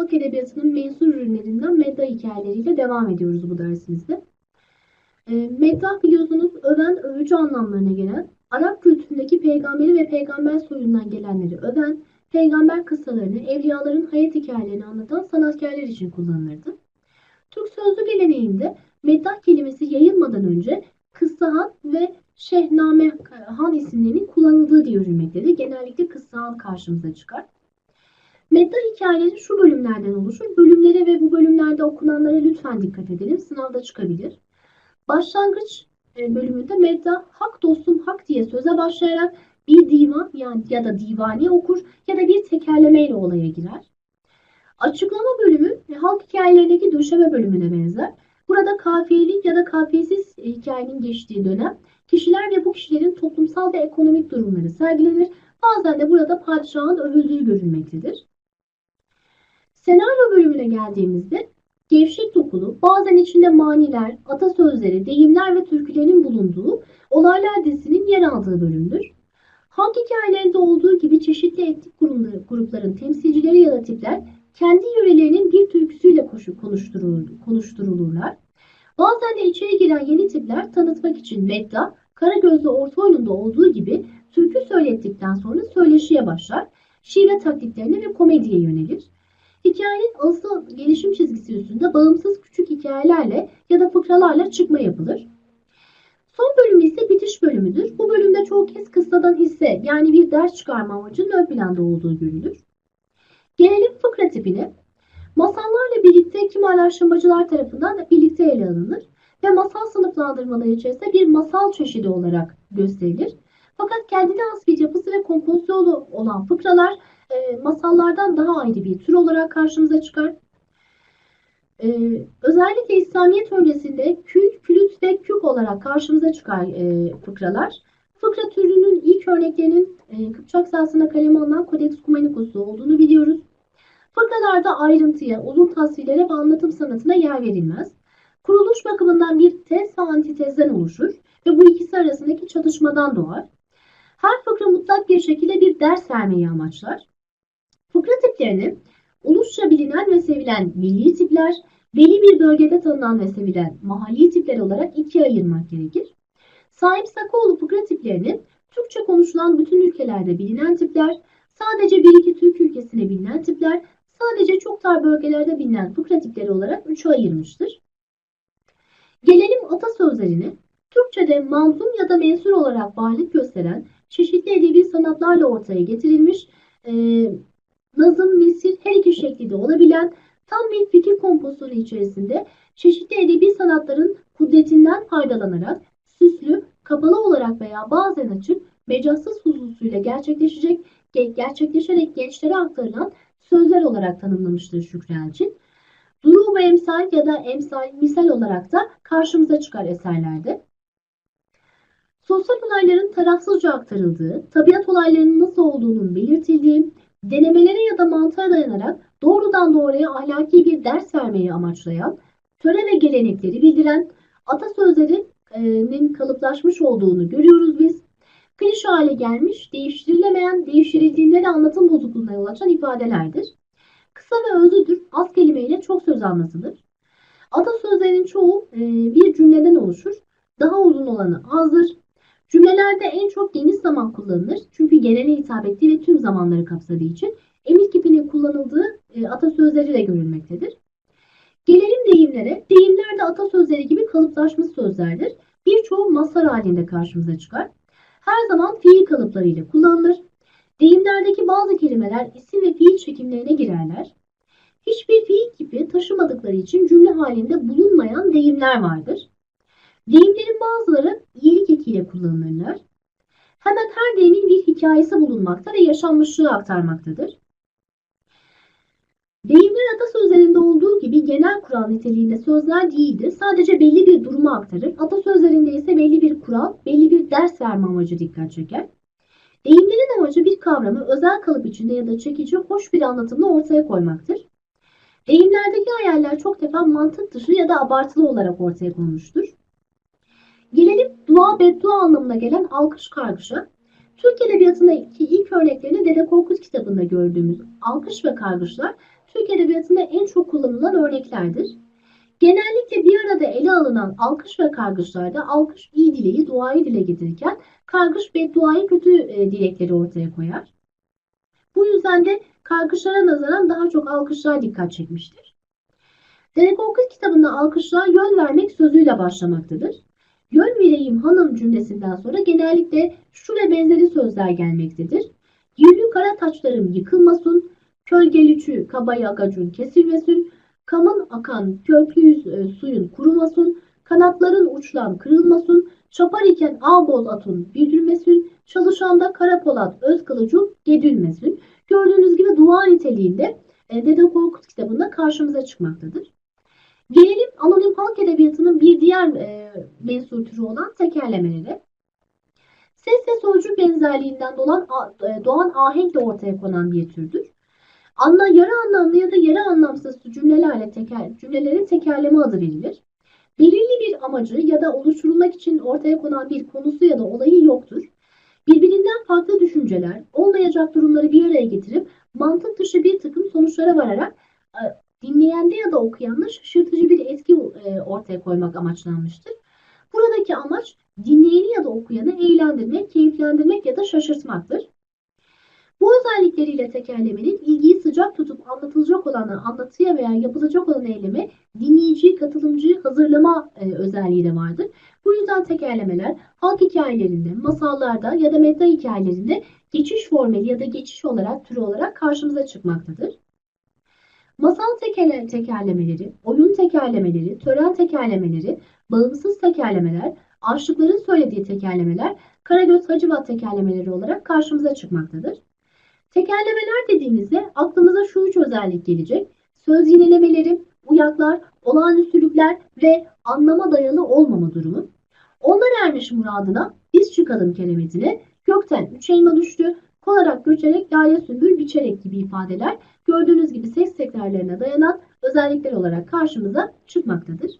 halk edebiyatının mensur ürünlerinden meddah hikayeleriyle devam ediyoruz bu dersimizde. E, meddah biliyorsunuz öven, övücü anlamlarına gelen, Arap kültüründeki peygamberi ve peygamber soyundan gelenleri öven, peygamber kıssalarını, evliyaların hayat hikayelerini anlatan sanatkarlar için kullanılırdı. Türk sözlü geleneğinde meddah kelimesi yayılmadan önce Kıssahan ve Şehname Han isimlerinin kullanıldığı diye görülmektedir. Genellikle Kıssahan karşımıza çıkar. Meddah hikayeleri şu bölümlerden oluşur. Bölümlere ve bu bölümlerde okunanlara lütfen dikkat edelim. Sınavda çıkabilir. Başlangıç e, bölümünde meddah hak dostum hak diye söze başlayarak bir divan yani ya da divani okur ya da bir tekerlemeyle olaya girer. Açıklama bölümü e, halk hikayelerindeki döşeme bölümüne benzer. Burada kafiyeli ya da kafiyesiz hikayenin geçtiği dönem kişiler ve bu kişilerin toplumsal ve ekonomik durumları sergilenir. Bazen de burada padişahın övüldüğü görülmektedir. Senaryo bölümüne geldiğimizde gevşek dokulu, bazen içinde maniler, atasözleri, deyimler ve türkülerin bulunduğu olaylar dizisinin yer aldığı bölümdür. Halk hikayelerinde olduğu gibi çeşitli etnik grupların temsilcileri ya da tipler kendi yörelerinin bir türküsüyle konuşturulur, konuşturulurlar. Bazen de içeri giren yeni tipler tanıtmak için medda, Karagözlü orta oyununda olduğu gibi türkü söylettikten sonra söyleşiye başlar, şive taklitlerine ve komediye yönelir. Hikayenin asıl gelişim çizgisi üstünde bağımsız küçük hikayelerle ya da fıkralarla çıkma yapılır. Son bölüm ise bitiş bölümüdür. Bu bölümde çoğu kez kıssadan hisse yani bir ders çıkarma amacının ön planda olduğu görülür. Gelelim fıkra tipine. Masallarla birlikte kim araştırmacılar tarafından birlikte ele alınır ve masal sınıflandırmaları içerisinde bir masal çeşidi olarak gösterilir. Fakat kendine has bir yapısı ve kompozisyonu olan fıkralar e, masallardan daha ayrı bir tür olarak karşımıza çıkar. E, özellikle İslamiyet öncesinde kült, flüt ve kük olarak karşımıza çıkar e, fıkralar. Fıkra türünün ilk örneklerinin e, Kıpçak sahasında kaleme alınan Codex Cumanicus'u olduğunu biliyoruz. Fıkralarda ayrıntıya, uzun tasvirlere ve anlatım sanatına yer verilmez. Kuruluş bakımından bir tez ve antitezden oluşur ve bu ikisi arasındaki çatışmadan doğar. Her fıkra mutlak bir şekilde bir ders vermeyi amaçlar. Fıkra tiplerini ulusça bilinen ve sevilen milli tipler, belli bir bölgede tanınan ve sevilen mahalli tipler olarak ikiye ayırmak gerekir. Sahip Sakoğlu fıkra tiplerini Türkçe konuşulan bütün ülkelerde bilinen tipler, sadece bir iki Türk ülkesine bilinen tipler, sadece çok dar bölgelerde bilinen fıkra tipleri olarak üçe ayırmıştır. Gelelim atasözlerine. Türkçe'de manzum ya da mensur olarak varlık gösteren çeşitli edebi sanatlarla ortaya getirilmiş nazım, nesir her iki şekilde olabilen tam bir fikir kompozisyonu içerisinde çeşitli edebi sanatların kudretinden faydalanarak süslü, kapalı olarak veya bazen açık, mecazsız hususuyla gerçekleşecek, gerçekleşerek gençlere aktarılan sözler olarak tanımlamıştır Şükrü Elçin. Duru ve emsal ya da emsal, misal olarak da karşımıza çıkar eserlerde. Sosyal olayların tarafsızca aktarıldığı, tabiat olaylarının nasıl olduğunun belirtildiği, denemelere ya da mantığa dayanarak doğrudan doğruya ahlaki bir ders vermeyi amaçlayan, töre ve gelenekleri bildiren atasözlerinin kalıplaşmış olduğunu görüyoruz biz. Klişe hale gelmiş, değiştirilemeyen, değiştirildiğinde de anlatım bozukluğuna yol açan ifadelerdir. Kısa ve özlüdür, az kelimeyle çok söz anlatılır. Atasözlerinin çoğu e, bir cümleden oluşur. Daha uzun olanı azdır. Cümlelerde en çok geniş zaman kullanılır. Çünkü genele hitap ettiği ve tüm zamanları kapsadığı için emir kipinin kullanıldığı e, atasözleri de görülmektedir. Gelelim deyimlere. Deyimler de atasözleri gibi kalıplaşmış sözlerdir. Birçoğu masal halinde karşımıza çıkar. Her zaman fiil kalıplarıyla kullanılır. Deyimlerdeki bazı kelimeler isim ve fiil çekimlerine girerler. Hiçbir fiil gibi taşımadıkları için cümle halinde bulunmayan deyimler vardır. Deyimlerin bazıları iyilik ekiyle kullanılırlar. Hemen her deyimin bir hikayesi bulunmakta ve yaşanmışlığı aktarmaktadır. Deyimler atasözlerinde olduğu gibi genel kural niteliğinde sözler değildir. Sadece belli bir durumu aktarır. Atasözlerinde ise belli bir kural, belli bir ders verme amacı dikkat çeker. Deyimlerin amacı bir kavramı özel kalıp içinde ya da çekici, hoş bir anlatımla ortaya koymaktır. Deyimlerdeki hayaller çok defa mantık dışı ya da abartılı olarak ortaya konmuştur. Gelelim dua beddua anlamına gelen alkış kargışa. Türk Edebiyatı'ndaki ilk örneklerini Dede Korkut kitabında gördüğümüz alkış ve kargışlar Türk Edebiyatı'nda en çok kullanılan örneklerdir. Genellikle bir arada ele alınan alkış ve kargışlarda alkış iyi dileği, duayı dile getirirken kargış bedduayı kötü e, dilekleri ortaya koyar. Bu yüzden de kargışlara nazaran daha çok alkışlar dikkat çekmiştir. Dede Korkut kitabında alkışlar yön vermek sözüyle başlamaktadır. Yön vereyim hanım cümlesinden sonra genellikle şu ve benzeri sözler gelmektedir. Yüllü kara taçlarım yıkılmasın, kölgelüçü kabayı agacun kesilmesin, kamın akan köklü e, suyun kurumasın, kanatların uçlan kırılmasın, çapar iken ağ bol atın büdülmesin, çalışanda kara polat öz kılıcın gedülmesin. Gördüğünüz gibi dua niteliğinde e, Dede Korkut kitabında karşımıza çıkmaktadır. Gelelim anonim halk edebiyatının bir diğer e, mensur türü olan tekerlemelere. Ses ve sözcük benzerliğinden dolan, e, doğan ahenkle ortaya konan bir türdür. Anla, yarı anlamlı ya da yarı anlamsız cümlelerle teker, cümlelere tekerleme adı verilir. Belirli bir amacı ya da oluşturulmak için ortaya konan bir konusu ya da olayı yoktur. Birbirinden farklı düşünceler, olmayacak durumları bir araya getirip mantık dışı bir takım sonuçlara vararak e, dinleyende ya da okuyanda şaşırtıcı bir etki e, ortaya koymak amaçlanmıştır. Buradaki amaç dinleyeni ya da okuyanı eğlendirmek, keyiflendirmek ya da şaşırtmaktır. Bu özellikleriyle tekerlemenin ilgiyi sıcak tutup anlatılacak olanı anlatıya veya yapılacak olan eyleme dinleyiciyi, katılımcıyı hazırlama e, özelliği de vardır. Bu yüzden tekerlemeler halk hikayelerinde, masallarda ya da meta hikayelerinde geçiş formeli ya da geçiş olarak, türü olarak karşımıza çıkmaktadır. Masal teker tekerlemeleri, oyun tekerlemeleri, tören tekerlemeleri, bağımsız tekerlemeler, aşıkların söylediği tekerlemeler, Karagöz Hacivat tekerlemeleri olarak karşımıza çıkmaktadır. Tekerlemeler dediğimizde aklımıza şu üç özellik gelecek. Söz yinelemeleri, uyaklar, olağanüstülükler ve anlama dayalı olmama durumu. Onlar ermiş muradına biz çıkalım keremetine, gökten üç elma düştü, kolarak göçerek lale sümbül biçerek gibi ifadeler gördüğünüz gibi ses tekrarlarına dayanan özellikler olarak karşımıza çıkmaktadır.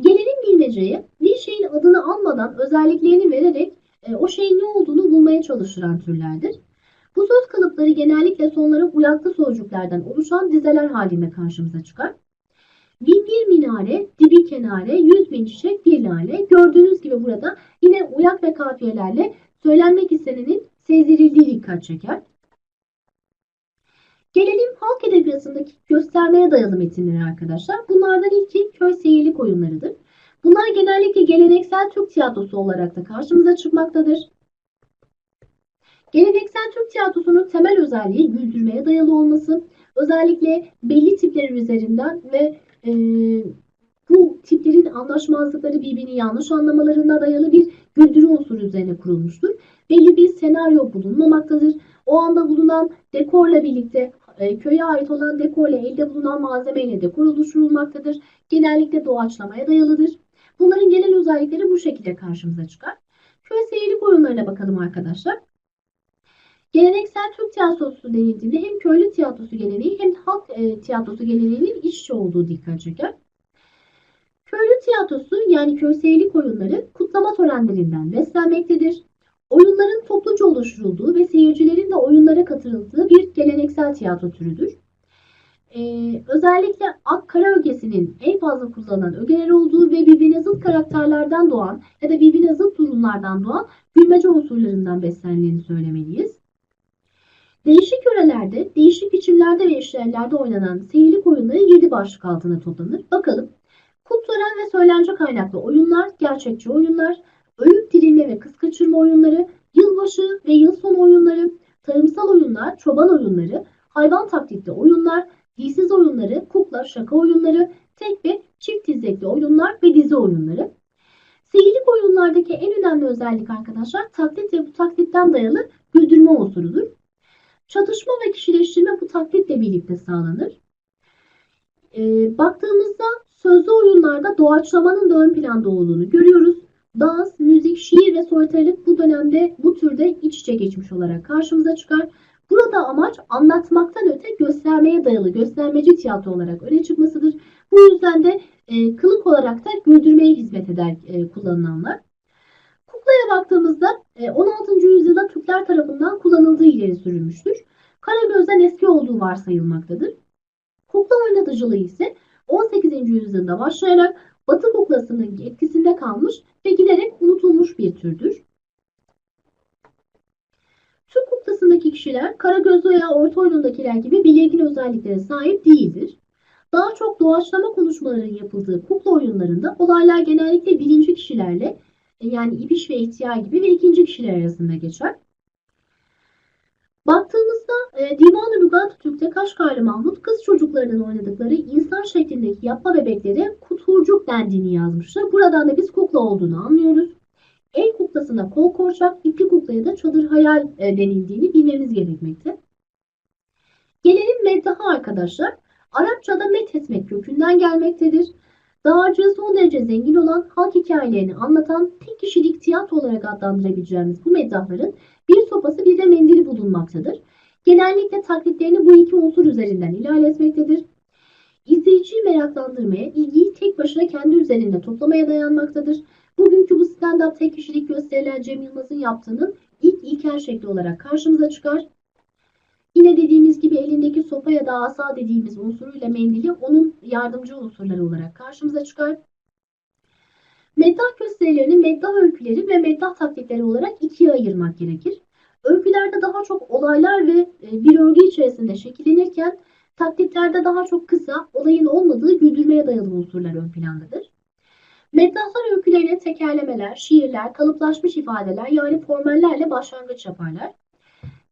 Gelelim bilmeceye bir şeyin adını almadan özelliklerini vererek e, o şeyin ne olduğunu bulmaya çalışılan türlerdir. Bu söz kalıpları genellikle sonları uyaklı sözcüklerden oluşan dizeler halinde karşımıza çıkar. Bin bir minare, dibi kenare, yüz bin çiçek, bir lale. Gördüğünüz gibi burada yine uyak ve kafiyelerle söylenmek istenenin sezdirildiği dikkat çeker. Gelelim halk edebiyatındaki göstermeye dayalı metinlere arkadaşlar. Bunlardan ilki köy seyirlik oyunlarıdır. Bunlar genellikle geleneksel Türk tiyatrosu olarak da karşımıza çıkmaktadır. Geleneksel Türk tiyatrosunun temel özelliği güldürmeye dayalı olması. Özellikle belli tipler üzerinden ve e, bu tiplerin anlaşmazlıkları birbirini yanlış anlamalarına dayalı bir güldürü unsuru üzerine kurulmuştur. Belli bir senaryo bulunmamaktadır. O anda bulunan dekorla birlikte e, köye ait olan dekorla elde bulunan malzemeyle dekor oluşturulmaktadır. Genellikle doğaçlamaya dayalıdır. Bunların genel özellikleri bu şekilde karşımıza çıkar. Köy seyirlik oyunlarına bakalım arkadaşlar. Geleneksel Türk tiyatrosu denildiğinde hem köylü tiyatrosu geleneği hem halk e, tiyatrosu geleneğinin iç içe olduğu dikkat çeker. Köylü tiyatrosu yani köy seyirlik oyunları kutlama törenlerinden beslenmektedir. Oyunların topluca oluşturulduğu ve seyircilerin de oyunlara katıldığı bir geleneksel tiyatro türüdür. Ee, özellikle Akkara ögesinin en fazla kullanılan ögeler olduğu ve birbirine zıt karakterlerden doğan ya da birbirine zıt durumlardan doğan gülmece unsurlarından beslendiğini söylemeliyiz. Değişik yörelerde, değişik biçimlerde ve işlevlerde oynanan seyirlik oyunları 7 başlık altına toplanır. Bakalım. Kut tören ve söylence kaynaklı oyunlar, gerçekçi oyunlar, öğüt dirilme ve kız kaçırma oyunları, yılbaşı ve yıl sonu oyunları, tarımsal oyunlar, çoban oyunları, hayvan taklitli oyunlar, dilsiz oyunları, kukla, şaka oyunları, tek ve çift dizekli oyunlar ve dizi oyunları. Seyirlik oyunlardaki en önemli özellik arkadaşlar taklit ve bu taklitten dayalı güldürme unsurudur. Çatışma ve kişileştirme bu taklitle birlikte sağlanır. E, baktığımızda sözlü oyunlarda doğaçlamanın da ön planda olduğunu görüyoruz. Dans, şiir ve soytarılık bu dönemde bu türde iç içe geçmiş olarak karşımıza çıkar. Burada amaç anlatmaktan öte göstermeye dayalı göstermeci tiyatro olarak öne çıkmasıdır. Bu yüzden de e, kılık olarak da güldürmeye hizmet eder e, kullanılanlar. Kuklaya baktığımızda 16. E, yüzyılda Türkler tarafından kullanıldığı ileri sürülmüştür. Karagöz'den eski olduğu varsayılmaktadır. Kukla oynatıcılığı ise 18. yüzyılda başlayarak Batı kuklasının etkisinde kalmış ve giderek unutulmuş bir türdür. Türk kuklasındaki kişiler Karagözlü veya Orta Oyun'dakiler gibi belirgin özelliklere sahip değildir. Daha çok doğaçlama konuşmaların yapıldığı kukla oyunlarında olaylar genellikle birinci kişilerle e, yani İbiş ve İhtiyar gibi ve ikinci kişiler arasında geçer. Baktığımızda e, Divan-ı Lügat Türk'te Kaşgarlı Mahmut kız çocuklarının oynadıkları insan şeklindeki yapma bebeklere kuturcuk dendiğini yazmıştır. Buradan da biz kukla olduğunu anlıyoruz. El kuklasına kol korçak, ipli kuklaya da çadır hayal e, denildiğini bilmemiz gerekmekte. Gelelim meddaha arkadaşlar. Arapçada met etmek kökünden gelmektedir. Dağarcığı son derece zengin olan halk hikayelerini anlatan tek kişilik tiyatro olarak adlandırabileceğimiz bu meddahların bir sopası bir de mendili bulunmaktadır. Genellikle taklitlerini bu iki unsur üzerinden ilerletmektedir. İzleyiciyi meraklandırmaya, ilgiyi tek başına kendi üzerinde toplamaya dayanmaktadır. Bugünkü bu stand-up tek kişilik gösterilen Cem Yılmaz'ın yaptığının ilk ilkel şekli olarak karşımıza çıkar. Yine dediğimiz gibi elindeki sopa ya da asa dediğimiz unsuruyla mendili onun yardımcı unsurları olarak karşımıza çıkar. Meddah gösterilerini meddah öyküleri ve meddah taklitleri olarak ikiye ayırmak gerekir. Öykülerde daha çok olaylar ve e, bir örgü içerisinde şekillenirken taklitlerde daha çok kısa, olayın olmadığı güldürmeye dayalı unsurlar ön plandadır. Meddahlar öykülerine tekerlemeler, şiirler, kalıplaşmış ifadeler yani formellerle başlangıç yaparlar.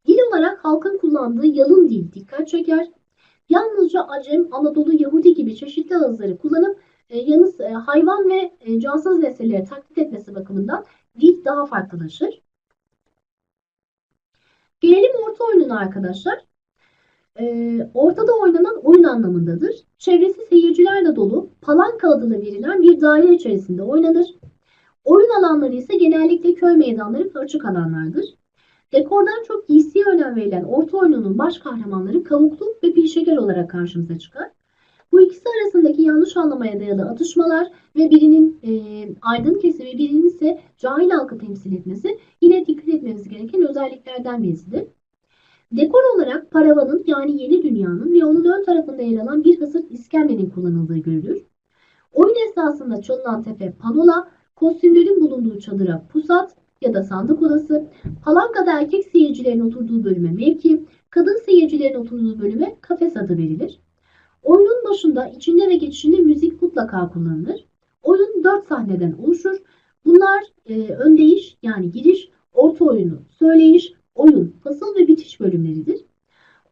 Dil olarak halkın kullandığı yalın dil dikkat çeker. Yalnızca Acem, Anadolu, Yahudi gibi çeşitli ağızları kullanıp e, yalnız e, hayvan ve e, cansız nesneleri taklit etmesi bakımından dil daha farklılaşır. Gelelim orta oyununa arkadaşlar. E, ortada oynanan oyun anlamındadır. Çevresi seyircilerle dolu palanka adını verilen bir daire içerisinde oynanır. Oyun alanları ise genellikle köy meydanları ve açık alanlardır. Dekordan çok giysiye önem verilen orta oyununun baş kahramanları kavuklu ve pilşeker olarak karşımıza çıkar. Bu ikisi arasındaki yanlış anlamaya dayalı atışmalar ve birinin e, aydın kesimi birinin ise cahil halkı temsil etmesi yine dikkat etmemiz gereken özelliklerden birisidir. Dekor olarak paravanın yani yeni dünyanın ve onun ön tarafında yer alan bir hasır iskemlenin kullanıldığı görülür. Oyun esnasında çalınan tepe panola, kostümlerin bulunduğu çadıra pusat ya da sandık odası, palankada erkek seyircilerin oturduğu bölüme mevki, kadın seyircilerin oturduğu bölüme kafes adı verilir. Oyunun başında içinde ve geçişinde müzik mutlaka kullanılır. Oyun dört sahneden oluşur. Bunlar e, öndeyiş yani giriş, orta oyunu, söyleyiş, oyun, fasıl ve bitiş bölümleridir.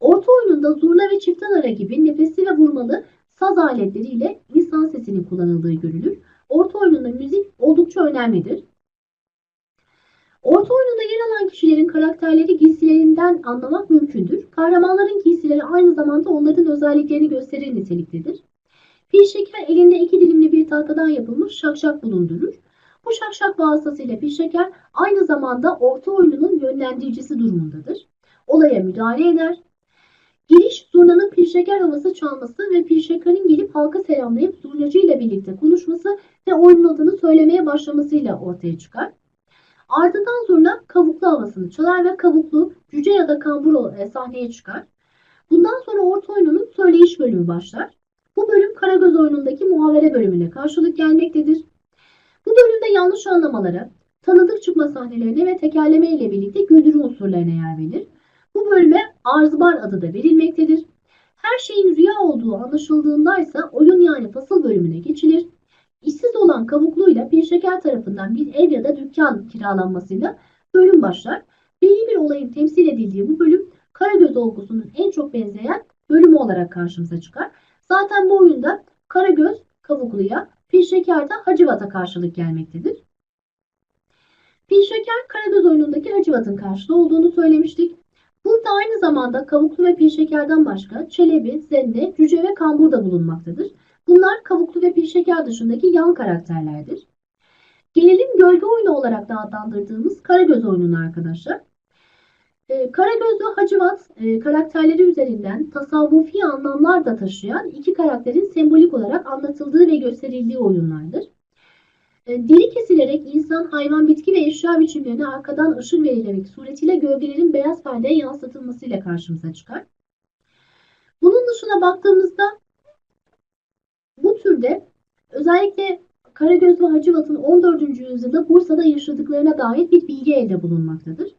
Orta oyununda zurna ve çiftanara gibi nefesli ve vurmalı saz aletleriyle insan sesinin kullanıldığı görülür. Orta oyununda müzik oldukça önemlidir. Orta oyununda yer alan kişilerin karakterleri giysilerinden anlamak mümkündür. Kahramanların giysileri aynı zamanda onların özelliklerini gösterir niteliktedir. Bir şeker elinde iki dilimli bir tahtadan yapılmış şakşak bulundurur. Bu şakşak vasıtasıyla bir şeker aynı zamanda orta oyununun yönlendiricisi durumundadır. Olaya müdahale eder. Giriş zurnanın pirşeker havası çalması ve pirşekarın gelip halka selamlayıp zurnacı ile birlikte konuşması ve oyunun adını söylemeye başlamasıyla ortaya çıkar. Ardından sonra kavuklu havasını çalar ve kavuklu cüce ya da kambur e, sahneye çıkar. Bundan sonra orta oyununun söyleyiş bölümü başlar. Bu bölüm Karagöz oyunundaki muhavere bölümüne karşılık gelmektedir. Bu bölümde yanlış anlamalara, tanıdık çıkma sahnelerine ve tekerleme ile birlikte güldürü unsurlarına yer verilir. Bu bölüme arzbar adı da verilmektedir. Her şeyin rüya olduğu anlaşıldığında ise oyun yani fasıl bölümüne geçilir. İşsiz olan kavukluyla bir şeker tarafından bir ev ya da dükkan kiralanmasıyla bölüm başlar. Belli bir olayın temsil edildiği bu bölüm Karagöz olgusunun en çok benzeyen bölümü olarak karşımıza çıkar. Zaten bu oyunda Karagöz Kavuklu'ya, Pirşeker de Hacivat'a karşılık gelmektedir. Pirşeker Karagöz oyunundaki Hacivat'ın karşılığı olduğunu söylemiştik. Burada aynı zamanda Kavuklu ve Pirşeker'den başka Çelebi, Zenne, Cüce ve Kambur da bulunmaktadır. Bunlar Kavuklu ve Pirşeker dışındaki yan karakterlerdir. Gelelim gölge oyunu olarak da adlandırdığımız Karagöz oyununa arkadaşlar. Ee, Karagöz ve Hacivat e, karakterleri üzerinden tasavvufi anlamlar da taşıyan iki karakterin sembolik olarak anlatıldığı ve gösterildiği oyunlardır. E, deri kesilerek insan, hayvan, bitki ve eşya biçimlerine arkadan ışın verilerek suretiyle gölgelerin beyaz perdeye yansıtılmasıyla karşımıza çıkar. Bunun dışına baktığımızda bölümde özellikle Karagöz ve Hacivat'ın 14. yüzyılda Bursa'da yaşadıklarına dair bir bilgi elde bulunmaktadır.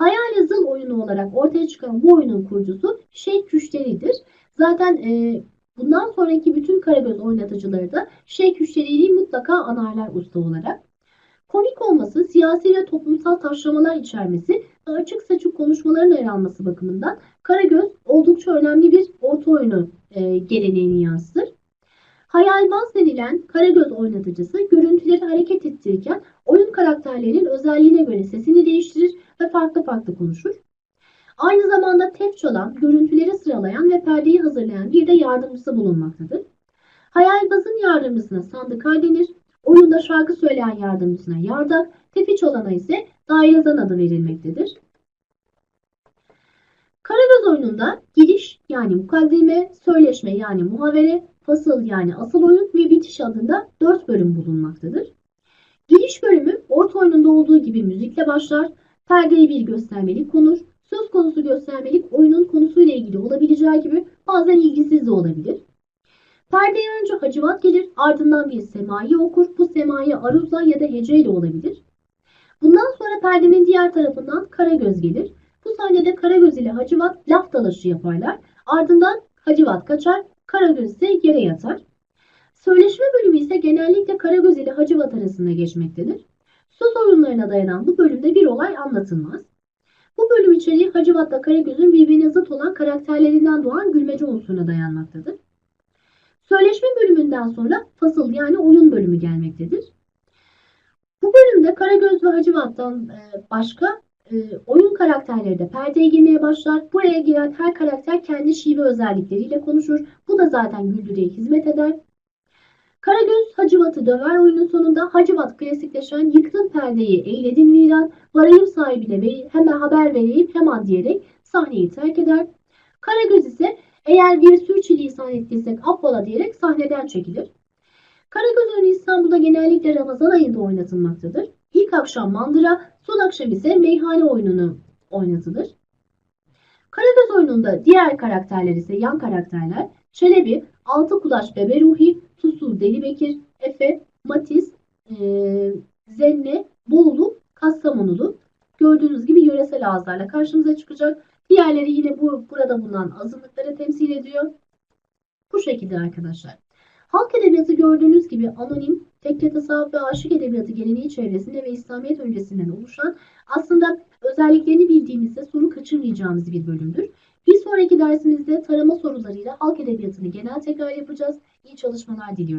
Hayali zıl oyunu olarak ortaya çıkan bu oyunun kurucusu Şeyh Küşteri'dir. Zaten e, bundan sonraki bütün Karagöz oynatıcıları da Şeyh Küşteri'yi mutlaka anarlar usta olarak. Komik olması, siyasi ve toplumsal taşlamalar içermesi ve açık saçık konuşmaların yer alması bakımından Karagöz oldukça önemli bir orta oyunu e, geleneğini yansıtır. Hayalbaz denilen Karagöz oynatıcısı görüntüleri hareket ettirirken oyun karakterlerinin özelliğine göre sesini değiştirir ve farklı farklı konuşur. Aynı zamanda tef çalan, görüntüleri sıralayan ve perdeyi hazırlayan bir de yardımcısı bulunmaktadır. Hayalbazın yardımcısına sandıkal denir. Oyunda şarkı söyleyen yardımcısına yardak, tefi çalana ise dairezan adı verilmektedir. Karagöz oyununda giriş yani mukaddime, söyleşme yani muhavere, fasıl yani asıl oyun ve bitiş adında 4 bölüm bulunmaktadır. Giriş bölümü orta oyununda olduğu gibi müzikle başlar, perdeye bir göstermelik konur, söz konusu göstermelik oyunun konusuyla ilgili olabileceği gibi bazen ilgisiz de olabilir. Perdeye önce hacivat gelir, ardından bir semai okur. Bu semai aruzla ya da hece ile olabilir. Bundan sonra perdenin diğer tarafından Karagöz gelir. Bu sahnede Karagöz ile Hacivat laf dalaşı yaparlar. Ardından Hacivat kaçar, Karagöz ise yere yatar. Söyleşme bölümü ise genellikle Karagöz ile Hacivat arasında geçmektedir. Söz oyunlarına dayanan bu bölümde bir olay anlatılmaz. Bu bölüm içeriği Hacivat'la Karagöz'ün birbirine zıt olan karakterlerinden doğan gülmece unsuruna dayanmaktadır. Söyleşme bölümünden sonra fasıl yani oyun bölümü gelmektedir. Bu bölümde Karagöz ve Hacivat'tan e, başka e, oyun karakterleri de perdeye girmeye başlar. Buraya giren her karakter kendi şive özellikleriyle konuşur. Bu da zaten güldürüye hizmet eder. Karagöz Hacivat'ı döver oyunun sonunda. Hacivat klasikleşen yıktın perdeyi eyledin viran, varayım sahibine ve hemen haber vereyim hemen diyerek sahneyi terk eder. Karagöz ise eğer bir sürçülisan ettiysek affola diyerek sahneden çekilir. Karagöz oyunu İstanbul'da genellikle Ramazan ayında oynatılmaktadır. İlk akşam mandıra, son akşam ise meyhane oyununu oynatılır. Karagöz oyununda diğer karakterler ise yan karakterler Çelebi, Altı Kulaç Bebe Ruhi, Tusul Deli Bekir, Efe, Matiz, e, Zenne, Bolu, Kastamonulu. Gördüğünüz gibi yöresel ağızlarla karşımıza çıkacak. Diğerleri yine bu burada bulunan azınlıkları temsil ediyor. Bu şekilde arkadaşlar. Halk edebiyatı gördüğünüz gibi anonim, tekke tasavvuf ve aşık edebiyatı geleneği çevresinde ve İslamiyet öncesinden oluşan aslında özelliklerini bildiğimizde soru kaçırmayacağımız bir bölümdür. Bir sonraki dersimizde tarama sorularıyla halk edebiyatını genel tekrar yapacağız. İyi çalışmalar diliyorum.